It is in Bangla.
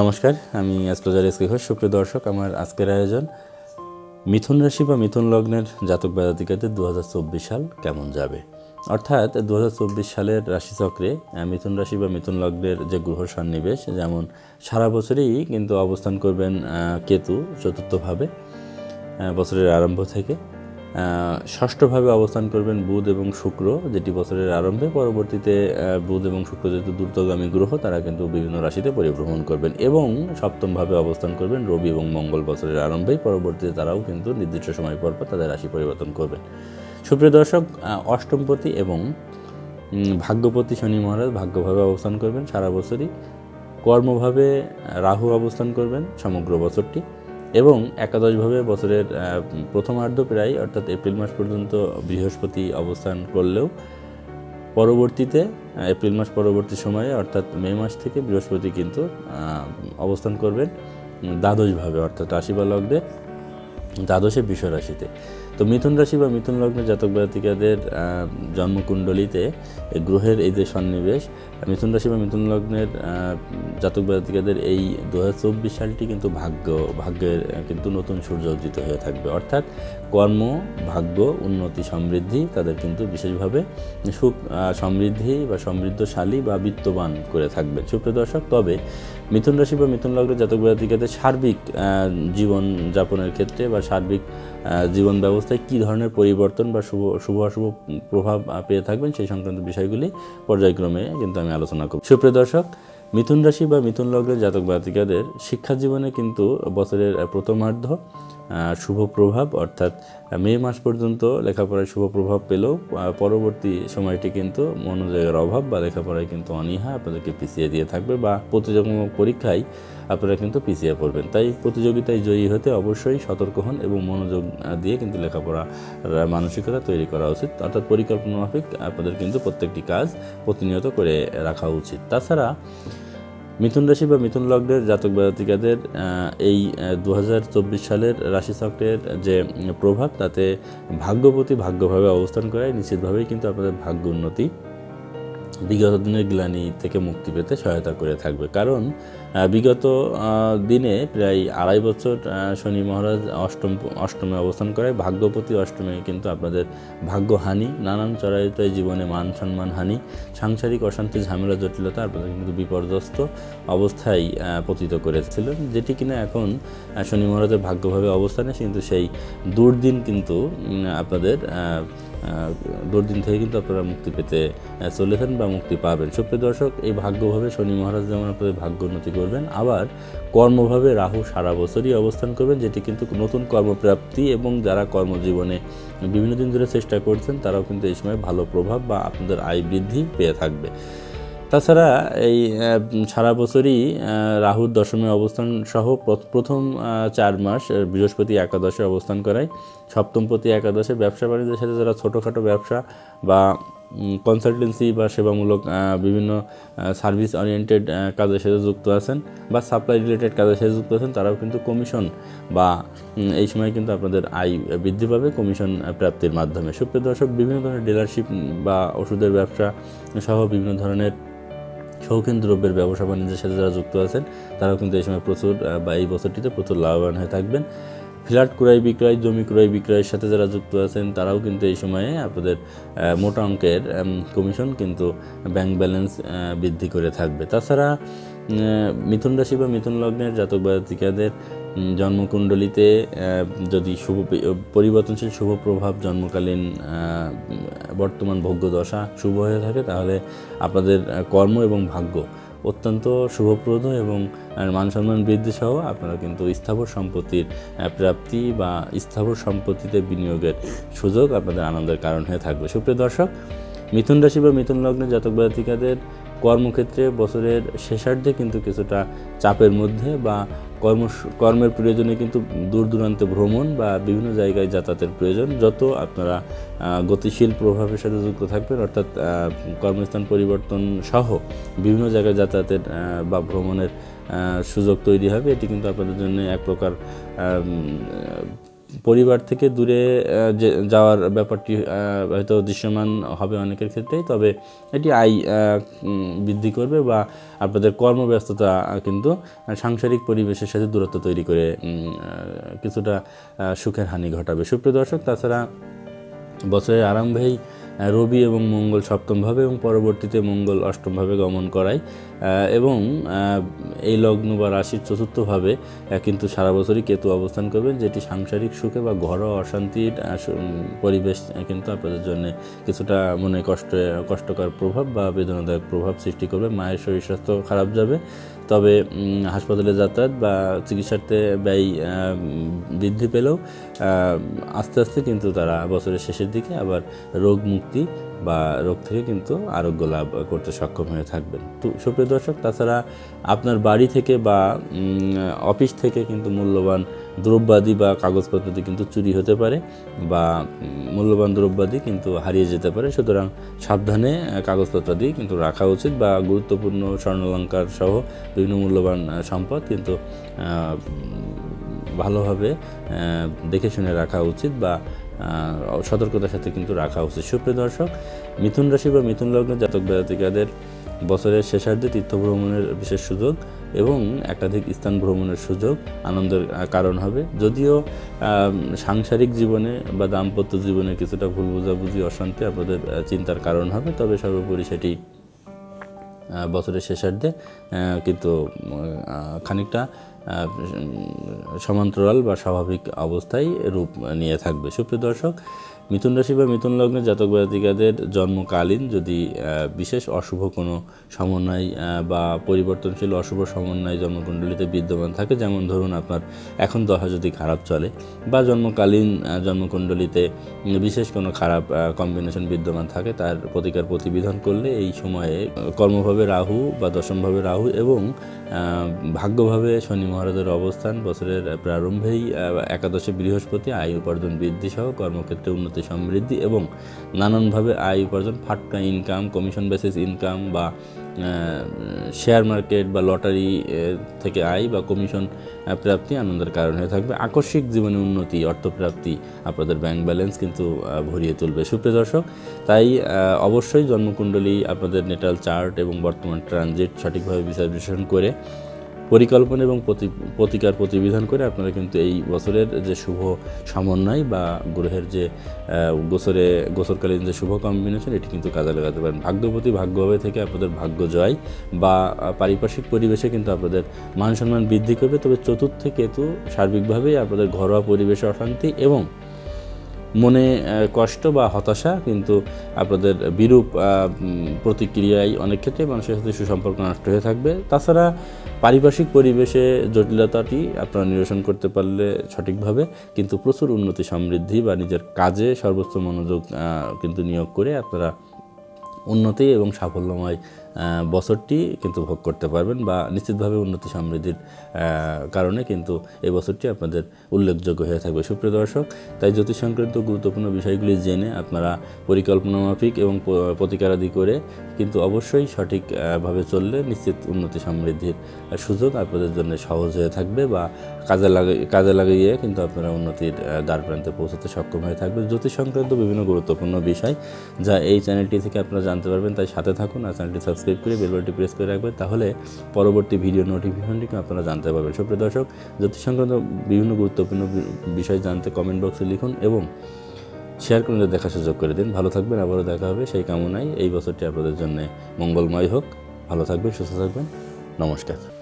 নমস্কার, আমি অ্যাস্ট্রোলজার এসকে ঘোষ, সুপ্রিয় দর্শক, আমার আজকের আয়োজন, মিথুন রাশি বা মিথুন লগ্নের জাতক জাতিকাদের দু হাজার সাল কেমন যাবে? অর্থাৎ দু হাজার চব্বিশ সালের রাশিচক্রে মিথুন রাশি বা মিথুন লগ্নের যে গ্রহ সন্নিবেশ, যেমন সারা বছরই কিন্তু অবস্থান করবেন কেতু চতুর্থভাবে বছরের আরম্ভ থেকে। ষষ্ঠভাবে অবস্থান করবেন বুধ এবং শুক্র, যেটি বছরের আরম্ভে, পরবর্তীতে বুধ এবং শুক্র যেহেতু দ্রুতগামী গ্রহ, তারা কিন্তু বিভিন্ন রাশিতে পরিভ্রমণ করবেন এবং সপ্তমভাবে অবস্থান করবেন রবি এবং মঙ্গল বছরের আরম্ভেই, পরবর্তীতে তারাও কিন্তু নির্দিষ্ট সময় পর পর তাদের রাশি পরিবর্তন করবেন। সুপ্রিয় দর্শক অষ্টমপতি এবং ভাগ্যপতি শনি মহারাজ ভাগ্যভাবে অবস্থান করবেন সারা বছরই। কর্মভাবে রাহু অবস্থান করবেন সমগ্র বছরটি। এবং একাদশভাবে বছরের প্রথমার্ধ প্রায়, অর্থাৎ এপ্রিল মাস পর্যন্ত বৃহস্পতি অবস্থান করলেও পরবর্তীতে এপ্রিল মাস পরবর্তী সময়ে, অর্থাৎ মে মাস থেকে বৃহস্পতি কিন্তু অবস্থান করবেন দ্বাদশভাবে, অর্থাৎ রাশি বা লগ্নে দ্বাদশে রাশিতে তো মিথুন রাশি বা মিথুন লগ্ন জাতক জাতিকাদের জন্মকুণ্ডলিতে গ্রহের এই যে সন্নিবেশ, মিথুন রাশি বা মিথুন লগ্নের জাতক জাতিকাদের এই দু হাজার চব্বিশ সালটি কিন্তু ভাগ্য, ভাগ্যের কিন্তু নতুন সূর্য উদিত হয়ে থাকবে। অর্থাৎ কর্ম, ভাগ্য, উন্নতি, সমৃদ্ধি তাদের কিন্তু বিশেষভাবে সুখ সমৃদ্ধি বা সমৃদ্ধশালী বা বিত্তবান করে থাকবে। সুপ্রিয় দর্শক, তবে মিথুন রাশি বা মিথুন লগ্নের জাতক জাতিকাদের সার্বিক জীবন যাপনের ক্ষেত্রে বা সার্বিক জীবন ব্যবস্থায় কী ধরনের পরিবর্তন বা শুভ শুভ অশুভ প্রভাব পেয়ে থাকবেন সেই সংক্রান্ত বিষয়গুলি পর্যায়ক্রমে কিন্তু আমি আলোচনা করব। সুপ্রিয় দর্শক মিথুন রাশি বা মিথুন লগ্নের জাতক জাতিকাদের শিক্ষা জীবনে কিন্তু বছরের প্রথমার্ধ শুভ প্রভাব, অর্থাৎ মে মাস পর্যন্ত লেখাপড়ায় শুভ প্রভাব পেলেও পরবর্তী সময়টি কিন্তু মনোযোগের অভাব বা লেখাপড়ায় কিন্তু অনীহা আপনাদেরকে পিছিয়ে দিয়ে থাকবে বা প্রতিযোগিতামূলক পরীক্ষায় আপনারা কিন্তু পিছিয়ে পড়বেন। তাই প্রতিযোগিতায় জয়ী হতে অবশ্যই সতর্ক হন এবং মনোযোগ দিয়ে কিন্তু লেখাপড়া মানসিকতা তৈরি করা উচিত। অর্থাৎ পরিকল্পনা মাফিক আপনাদের কিন্তু প্রত্যেকটি কাজ প্রতিনিয়ত করে রাখা উচিত। তাছাড়া মিথুন রাশি বা মিথুন লগ্নের জাতক জাতিকাদের এই দু হাজার চব্বিশ সালের রাশিচক্রের যে প্রভাব, তাতে ভাগ্যপতি ভাগ্যভাবে অবস্থান করায় নিশ্চিতভাবেই কিন্তু আপনাদের ভাগ্য উন্নতি। বিগত দিনের গ্লানি থেকে মুক্তি পেতে সহায়তা করে থাকবে। কারণ বিগত দিনে প্রায় আড়াই বছর শনি মহারাজ অষ্টম, অষ্টমে অবস্থান করে ভাগ্যপতি অষ্টমে কিন্তু আপনাদের ভাগ্যহানি, নানান চরায়তায় জীবনে মান সম্মান হানি, সাংসারিক অশান্তি, ঝামেলা, জটিলতা আপনাদের কিন্তু বিপর্যস্ত অবস্থায় পতিত করেছিলেন যেটি কিনা এখন শনি মহারাজের ভাগ্যভাবে অবস্থানে, কিন্তু সেই দুর্দিন কিন্তু আপনাদের দুর্দিন থেকে কিন্তু আপনারা মুক্তি পেতে চলেছেন বা মুক্তি পাবেন। সুপ্রিয় দর্শক, এই ভাগ্যভাবে শনি মহারাজ যেমন আপনাদের ভাগ্য উন্নতি করবেন, আবার কর্মভাবে রাহু সারা বছরই অবস্থান করবেন, যেটি কিন্তু নতুন কর্মপ্রাপ্তি এবং যারা কর্মজীবনে বিভিন্ন দিন ধরে চেষ্টা করছেন, তারাও কিন্তু এই সময় ভালো প্রভাব বা আপনাদের আয় বৃদ্ধি পেয়ে থাকবে। তাছাড়া এই সারা বছরই রাহুর দশমে অবস্থান সহ প্রথম চার মাস বৃহস্পতি একাদশে অবস্থান করায়। সপ্তমপতি একাদশে ব্যবসা বাণিজ্যের সাথে যারা ছোটোখাটো ব্যবসা বা কনসালটেন্সি বা সেবামূলক বিভিন্ন সার্ভিস ওরিয়েন্টেড কাজের সাথে যুক্ত আছেন বা সাপ্লাই রিলেটেড কাজের সাথে যুক্ত আছেন, তারাও কিন্তু কমিশন বা এই সময় কিন্তু আপনাদের আয় বৃদ্ধি পাবে কমিশন প্রাপ্তির মাধ্যমে। সুপ্রিয় দর্শক, বিভিন্ন ধরনের ডিলারশিপ বা ওষুধের ব্যবসা সহ বিভিন্ন ধরনের শৌখিন দ্রব্যের ব্যবসা বাণিজ্যের সাথে যারা যুক্ত আছেন তারাও কিন্তু এই সময় প্রচুর বা এই বছরটিতে প্রচুর লাভবান হয়ে থাকবেন। ফ্ল্যাট ক্রয় বিক্রয় জমি ক্রয় বিক্রয়ের সাথে যারা যুক্ত আছেন তারাও কিন্তু এই সময়ে আপনাদের মোটা অঙ্কের কমিশন কিন্তু ব্যাংক ব্যালেন্স বৃদ্ধি করে থাকবে। তাছাড়া মিথুন রাশি বা মিথুন লগ্নের জাতক জাতিকাদের উম, জন্মকুণ্ডলিতে যদি শুভ পরিবর্তনশীল শুভ প্রভাব জন্মকালীন বর্তমান ভোগ্য দশা শুভ হয়ে থাকে, তাহলে আপনাদের কর্ম এবং ভাগ্য অত্যন্ত শুভপ্রদ এবং মান সম্মান বৃদ্ধি সহ আপনারা কিন্তু স্থাবর সম্পত্তির প্রাপ্তি বা স্থাবর সম্পত্তিতে বিনিয়োগের সুযোগ আপনাদের আনন্দের কারণ হয়ে থাকবে। সুপ্রিয় দর্শক, মিথুন রাশি বা মিথুন লগ্নের জাতক জাতিকাদের কর্মক্ষেত্রে বছরের শেষার্ধে কিন্তু কিছুটা চাপের মধ্যে বা কর্ম কর্মের প্রয়োজনে কিন্তু দূর দূরান্তে ভ্রমণ বা বিভিন্ন জায়গায় যাতায়াতের প্রয়োজন, যত আপনারা গতিশীল প্রভাবের সাথে যুক্ত থাকবেন, অর্থাৎ কর্মস্থান পরিবর্তন সহ বিভিন্ন জায়গায় যাতায়াতের বা ভ্রমণের সুযোগ তৈরি হবে, এটি কিন্তু আপনাদের জন্য এক প্রকার পরিবার থেকে দূরে যাওয়ার ব্যাপারটি হয়তো দৃশ্যমান হবে অনেকের ক্ষেত্রেই, তবে এটি আয় বৃদ্ধি করবে বা আপনাদের কর্মব্যস্ততা কিন্তু সাংসারিক পরিবেশের সাথে দূরত্ব তৈরি করে কিছুটা সুখের হানি ঘটাবে। সুপ্রিয় দর্শক, তাছাড়া বছরের আরম্ভেই রবি এবং মঙ্গল সপ্তমভাবে এবং পরবর্তীতে মঙ্গল অষ্টমভাবে গমন করায়। এবং এই লগ্ন বা রাশির চতুর্থভাবে কিন্তু সারা বছরই কেতু অবস্থান করবেন, যেটি সাংসারিক সুখে বা ঘরোয়া অশান্তির পরিবেশ কিন্তু আপনাদের জন্য কিছুটা মনে কষ্ট, কষ্টকর প্রভাব বা বেদনাদায়ক প্রভাব সৃষ্টি করবে। মায়ের শরীর স্বাস্থ্য খারাপ যাবে। তবে হাসপাতালে যাতায়াত বা চিকিৎসার্থে ব্যয় বৃদ্ধি পেলেও আস্তে আস্তে কিন্তু তারা বছরের শেষের দিকে আবার রোগ মুক্তি বা রোগ থেকে কিন্তু আরোগ্য লাভ করতে সক্ষম হয়ে থাকবেন। তো সুপ্রিয় দর্শক, তাছাড়া আপনার বাড়ি থেকে বা অফিস থেকে কিন্তু মূল্যবান দ্রব্যাদি বা কাগজপত্রাদি কিন্তু চুরি হতে পারে বা মূল্যবান দ্রব্যাদি কিন্তু হারিয়ে যেতে পারে। সুতরাং সাবধানে কাগজপত্রাদি কিন্তু রাখা উচিত বা গুরুত্বপূর্ণ স্বর্ণালঙ্কার সহ বিভিন্ন মূল্যবান সম্পদ কিন্তু ভালোভাবে দেখে শুনে রাখা উচিত বা সতর্কতার সাথে কিন্তু রাখা উচিত। সুপ্রিয় দর্শক, মিথুন রাশি বা মিথুন লগ্ন জাতক জাতিকাদের বছরের শেষার্ধে তীর্থ ভ্রমণের বিশেষ সুযোগ এবং একাধিক স্থান ভ্রমণের সুযোগ আনন্দের কারণ হবে। যদিও সাংসারিক জীবনে বা দাম্পত্য জীবনে কিছুটা ভুল বোঝাবুঝি, অশান্তি আপনাদের চিন্তার কারণ হবে। তবে সর্বোপরি সেটি বছরের শেষার্ধে কিন্তু খানিকটা সমান্তরাল বা স্বাভাবিক অবস্থায় রূপ নিয়ে থাকবে। সুপ্রিয় দর্শক মিথুন রাশি বা মিথুন লগ্নের জাতক জাতিকাদের জন্মকালীন যদি বিশেষ অশুভ কোনো সমন্বয় বা পরিবর্তনশীল অশুভ সমন্বয় জন্মকুণ্ডলিতে বিদ্যমান থাকে, যেমন ধরুন আপনার এখন দশা যদি খারাপ চলে, বা জন্মকালীন জন্মকুণ্ডলিতে বিশেষ কোনো খারাপ কম্বিনেশন বিদ্যমান থাকে, তার প্রতিকার প্রতিবিধান করলে এই সময়ে কর্মভাবে রাহু বা দশমভাবে রাহু এবং ভাগ্যভাবে শনি মহারাজের অবস্থান, বছরের প্রারম্ভেই একাদশে বৃহস্পতি, আয় উপার্জন বৃদ্ধি সহ কর্মক্ষেত্রে উন্নতি সমৃদ্ধি এবং নানানভাবে আয় উপার্জন, ফাটকা ইনকাম কমিশন বেসিস ইনকাম বা শেয়ার মার্কেট বা লটারি থেকে আয় বা কমিশন প্রাপ্তি আনন্দের কারণ হয়ে থাকবে। আকস্মিক জীবনে উন্নতি, অর্থপ্রাপ্তি আপনাদের ব্যাংক ব্যালেন্স কিন্তু ভরিয়ে তুলবে। সুপ্রিয় দর্শক, তাই অবশ্যই জন্মকুণ্ডলী আপনাদের নেটাল চার্ট এবং বর্তমান ট্রানজিট সঠিকভাবে বিচার বিশ্লেষণ করে পরিকল্পনা এবং প্রতি- প্রতিকার প্রতিবিধান করে আপনারা কিন্তু এই বছরের যে শুভ সমন্বয় বা গ্রহের যে গোসরে গোসরকালীন যে শুভ কম্বিনেশন এটি কিন্তু কাজে লাগাতে পারেন। ভাগ্যপতি ভাগ্যভাবে থেকে আপনাদের ভাগ্য জয় বা পারিপার্শ্বিক পরিবেশে কিন্তু আপনাদের মান সম্মান বৃদ্ধি করবে। তবে চতুর্থে কেতু সার্বিকভাবেই আপনাদের ঘরোয়া পরিবেশে অশান্তি এবং মনে কষ্ট বা হতাশা কিন্তু আপনাদের বিরূপ প্রতিক্রিয়ায় অনেক ক্ষেত্রে মানুষের সাথে সুসম্পর্ক নষ্ট হয়ে থাকবে। তাছাড়া পারিপার্শ্বিক পরিবেশে জটিলতাটি আপনারা নিরসন করতে পারলে সঠিকভাবে কিন্তু প্রচুর উন্নতি, সমৃদ্ধি বা নিজের কাজে সর্বোচ্চ মনোযোগ কিন্তু নিয়োগ করে আপনারা উন্নতি এবং সাফল্যময় বছরটি কিন্তু ভোগ করতে পারবেন বা নিশ্চিতভাবে উন্নতি সমৃদ্ধির কারণে কিন্তু এই বছরটি আপনাদের উল্লেখযোগ্য হয়ে থাকবে। সুপ্রিয় দর্শক, তাই জ্যোতিষ সংক্রান্ত গুরুত্বপূর্ণ বিষয়গুলি জেনে আপনারা পরিকল্পনা মাফিক এবং প্রতিকারাদি করে কিন্তু অবশ্যই সঠিকভাবে চললে নিশ্চিত উন্নতি সমৃদ্ধির সুযোগ আপনাদের জন্য সহজ হয়ে থাকবে বা কাজে লাগে, কাজে লাগিয়ে কিন্তু আপনারা উন্নতির দ্বার প্রান্তে পৌঁছাতে সক্ষম হয়ে থাকবে জ্যোতিষ সংক্রান্ত বিভিন্ন গুরুত্বপূর্ণ বিষয় যা এই চ্যানেলটি থেকে আপনারা জানতে পারবেন, তাই সাথে থাকুন আর চ্যানেলটি সাবস্ক্রাইব করে বেলবাটটি প্রেস করে রাখবেন, তাহলে পরবর্তী ভিডিও নোটিফিকেশনটিকে আপনারা জানতে পারবেন। সুপ্রিয় দর্শক, জ্যোতিষ সংক্রান্ত বিভিন্ন গুরুত্বপূর্ণ বিষয় জানতে কমেন্ট বক্সে লিখুন এবং শেয়ার করে দেখার সুযোগ করে দিন। ভালো থাকবেন, আবারও দেখা হবে সেই কামনায়। এই বছরটি আপনাদের জন্য মঙ্গলময় হোক। ভালো থাকবেন, সুস্থ থাকবেন। নমস্কার।